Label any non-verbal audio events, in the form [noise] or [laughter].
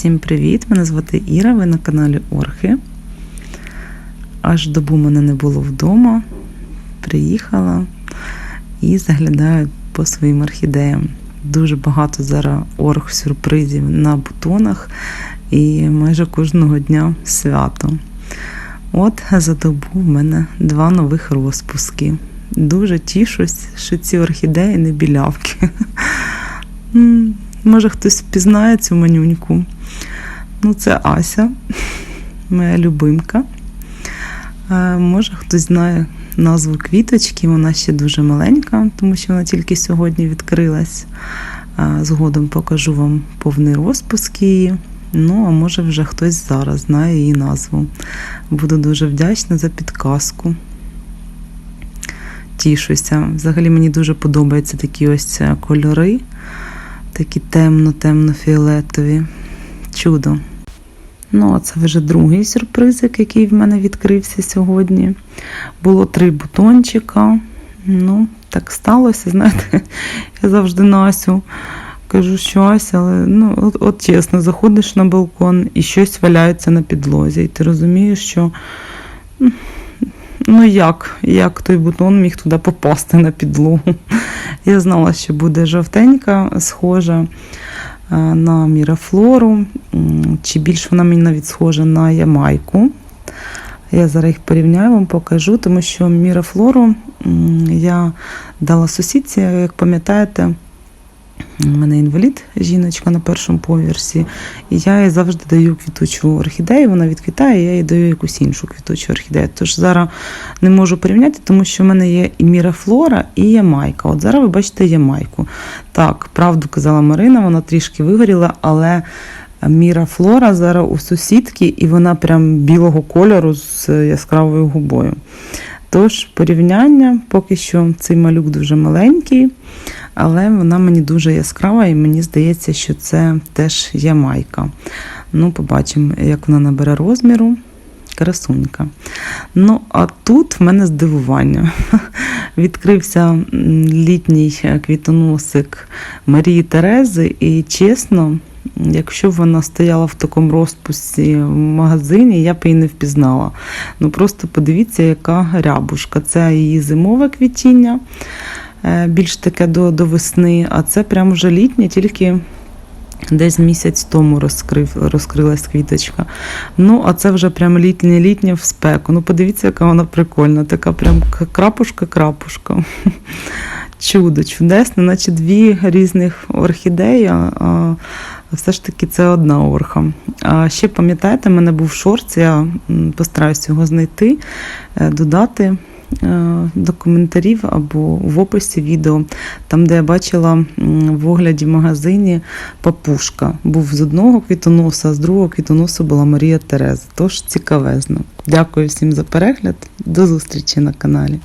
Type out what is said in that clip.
Всім привіт! Мене звати Іра, ви на каналі Орхи. Аж добу мене не було вдома. Приїхала і заглядаю по своїм орхідеям. Дуже багато зараз орг сюрпризів на бутонах і майже кожного дня свято. От за добу в мене два нових розпуски. Дуже тішусь, що ці орхідеї не білявки. Може хтось впізнає цю манюньку. Ну, це Ася, моя любимка. Е, Може хтось знає назву квіточки, вона ще дуже маленька, тому що вона тільки сьогодні відкрилась. Е, Згодом покажу вам повний розпуск її. Ну, а може вже хтось зараз знає її назву. Буду дуже вдячна за підказку. Тішуся. Взагалі мені дуже подобаються такі ось е, кольори, такі темно-темно-фіолетові. Чудо. Ну, а це вже другий сюрпризик, який в мене відкрився сьогодні. Було три бутончика. Ну, так сталося, знаєте, я завжди Насю кажу, що Ася, але ну, от, от чесно, заходиш на балкон і щось валяється на підлозі. І ти розумієш, що ну як, як той бутон міг туди попасти на підлогу. Я знала, що буде жовтенька, схожа на мірафлору, чи більш вона мені навіть схожа на ямайку. Я зараз їх порівняю, вам покажу, тому що мірафлору я дала сусідці, як пам'ятаєте, у мене інвалід, жіночка на першому поверсі, і я їй завжди даю квітучу орхідею, вона відквітає, я їй даю якусь іншу квітучу орхідею. Тож зараз не можу порівняти, тому що в мене є і мірафлора, і ямайка. От зараз ви бачите ямайку. Так, правду казала Марина, вона трішки вигоріла, але мірафлора зараз у сусідки, і вона прям білого кольору з яскравою губою. Тож, порівняння, поки що цей малюк дуже маленький, але вона мені дуже яскрава, і мені здається, що це теж ямайка. Ну, побачимо, як вона набере розміру. Красунька. Ну, а тут в мене здивування. [laughs] Відкрився літній квітоносик Марії Терези, і чесно, якщо б вона стояла в такому розпусті в магазині, я б її не впізнала. Ну просто подивіться, яка рябушка. Це її зимове квітіння, більш таке до, до весни, а це прямо вже літнє, тільки. Десь місяць тому розкрив, розкрилась квіточка. Ну, а це вже прям літнє-літнє в спеку. Ну, подивіться, яка вона прикольна. Така прям крапушка-крапушка. [laughs] Чудо, чудесне, наче дві різних орхідеї, а все ж таки це одна орха. А ще пам'ятаєте, в мене був шорт, я постараюсь його знайти, е, додати е, до коментарів або в описі відео, там, де я бачила в огляді в магазині папушка. Був з одного квітоноса, а з другого квітоносу була Марія Тереза. Тож цікавезно. Дякую всім за перегляд. До зустрічі на каналі.